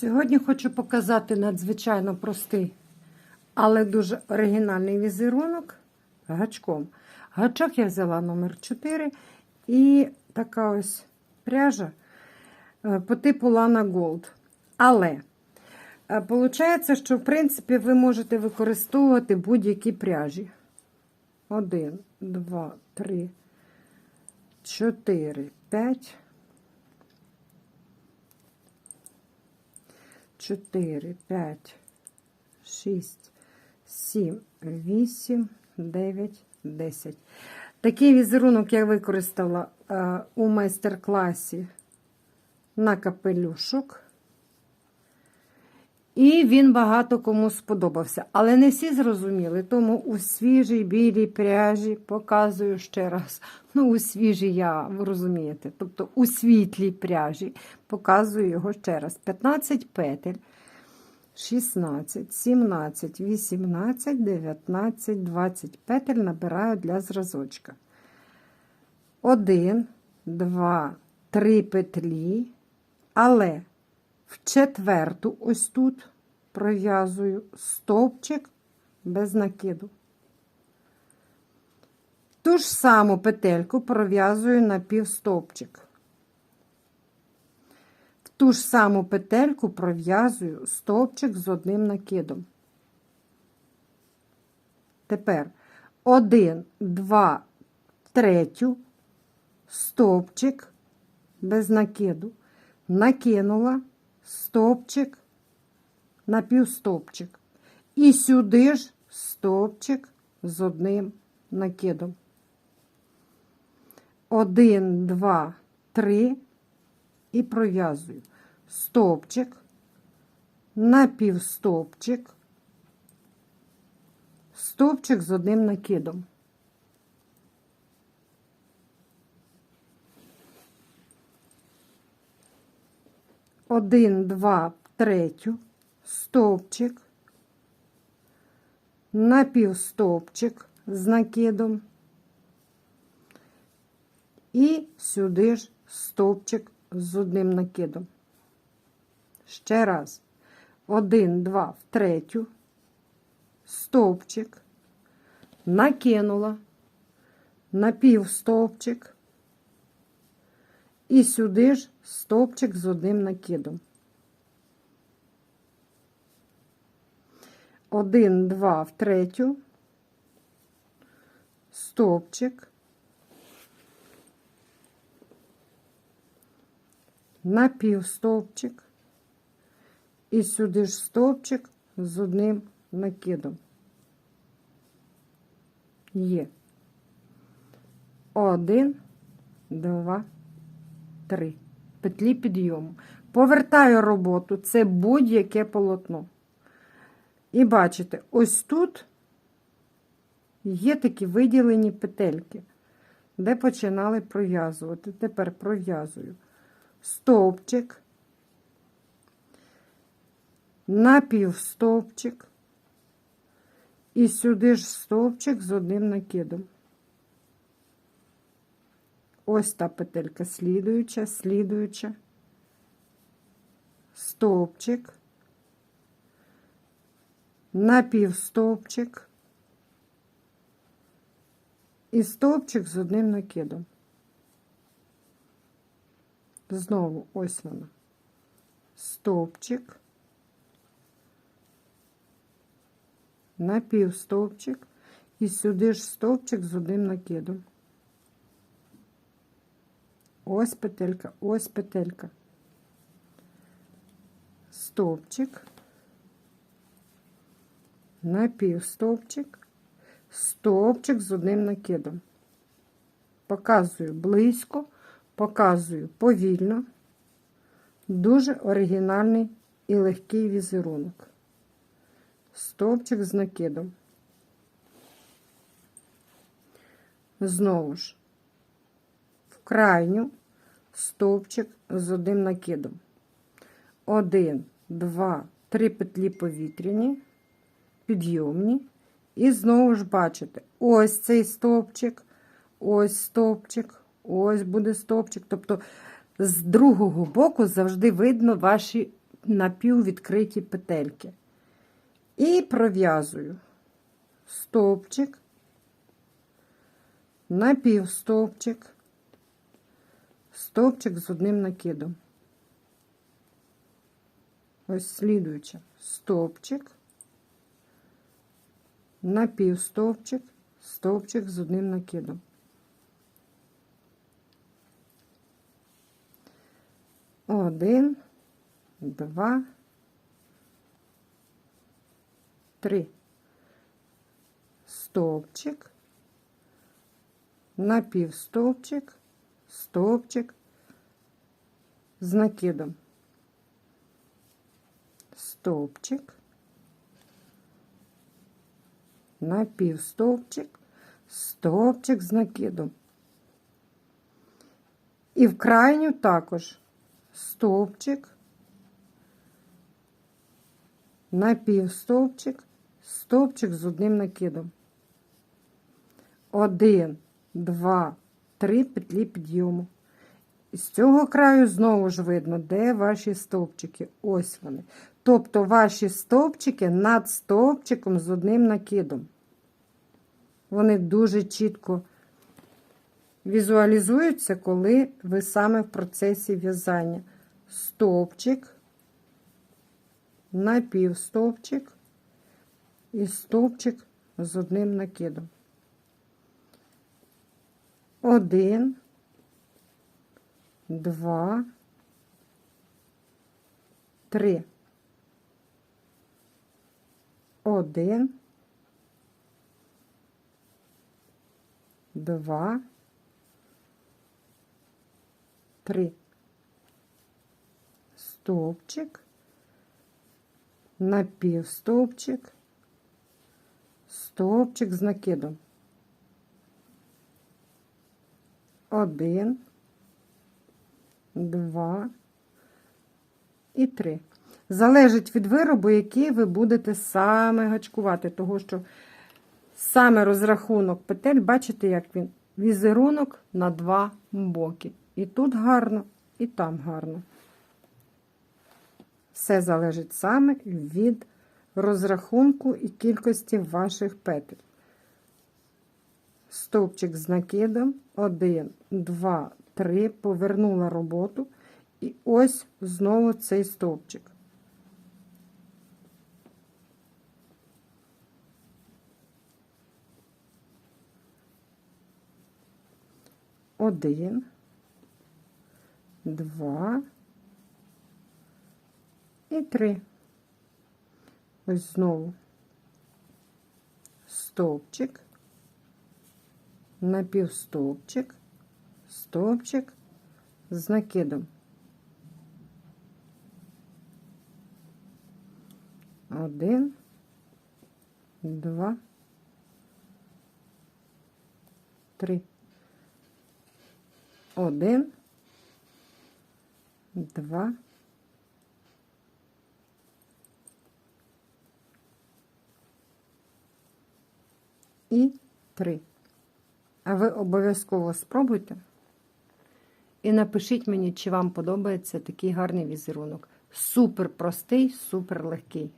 Сьогодні хочу показати надзвичайно простий, але дуже оригінальний візерунок гачком. Гачок я взяла номер 4 і така ось пряжа е, по типу Lana Gold. Але виходить, що в принципі ви можете використовувати будь-які пряжі. Один, два, три, чотири, п'ять. 4, 5, 6, 7, 8, 9, 10. Такий візерунок я використала е, у майстер-класі на капелюшок. І він багато кому сподобався. Але не всі зрозуміли, тому у свіжій білій пряжі показую ще раз. Ну, у свіжій, я ви розумієте, тобто у світлій пряжі показую його ще раз. 15 петель, 16, 17, 18, 19, 20 петель набираю для зразочка. 1, 2, 3 петлі, але в четверту, ось тут, пров'язую стовпчик без накиду. Ту ж саму петельку пров'язую на півстовпчик. В ту ж саму петельку пров'язую стовпчик з одним накидом. Тепер один, два, третю, стовпчик без накиду. Накинула стовпчик на півстовпчик. І сюди ж стовпчик з одним накидом. Один, два, три і пров'язую стовпчик, на півстовпчик, стовпчик з одним накидом. Один, два, третю, стовпчик, напівстовпчик з накидом. І сюди ж стовпчик з одним накидом. Ще раз. Один, два, в третю, стовпчик, накинула, напівстовпчик, і сюди ж стовпчик з одним накидом. Один, два в третю, стовпчик, напівстовпчик, і сюди ж стовпчик з одним накидом. Є. Один, два, три. Петлі підйому. Повертаю роботу, це будь-яке полотно. І бачите, ось тут є такі виділені петельки, де починали пров'язувати. Тепер пров'язую стовпчик, напівстовпчик, і сюди ж стовпчик з одним накидом. Ось та петелька слідуюча, слідуюча, стовпчик, напівстовпчик і стовпчик з одним накидом. Знову ось вона. Стовпчик, напівстовпчик і сюди ж стовпчик з одним накидом. Ось петелька, ось петелька. Стовпчик, напівстовпчик, стовпчик з одним накидом. Показую близько, показую повільно, дуже оригінальний і легкий візерунок. Стовпчик з накидом. Знову ж, крайню стовпчик з одним накидом. Один, два, три петлі повітряні, підйомні. І знову ж бачите, ось цей стовпчик, ось стовпчик, ось буде стовпчик. Тобто з другого боку завжди видно ваші напіввідкриті петельки. І пров'язую стовпчик, напівстовпчик, стовпчик з одним накидом. Ось слідуюче стовпчик, напівстовпчик, стовпчик з одним накидом. Один, два, три. Стовпчик, напівстовпчик, стовпчик з накидом. Стовпчик, напівстовпчик, стовпчик з накидом. І в крайню також стовпчик, напівстовпчик, стовпчик з одним накидом. Один, два, три петлі підйому. З цього краю знову ж видно, де ваші стовпчики. Ось вони. Тобто ваші стовпчики над стовпчиком з одним накидом. Вони дуже чітко візуалізуються, коли ви саме в процесі в'язання. Стовпчик, напівстовпчик і стовпчик з одним накидом. Один, два, три. Один, два, три. Стовпчик, напівстовпчик, стовпчик з накидом. Один, два і три. Залежить від виробу, який ви будете саме гачкувати, того що саме розрахунок петель, бачите, як він? Візерунок на два боки. І тут гарно, і там гарно. Все залежить саме від розрахунку і кількості ваших петель. Стовпчик з накидом. 1, 2, 3. Повернула роботу. І ось знову цей стовпчик. Один, два і три. Ось знову стовпчик, напівстовпчик, стовпчик з накидом. Один, два, три. Один, два, і три. А ви обов'язково спробуйте і напишіть мені, чи вам подобається такий гарний візерунок. Супер простий, супер легкий.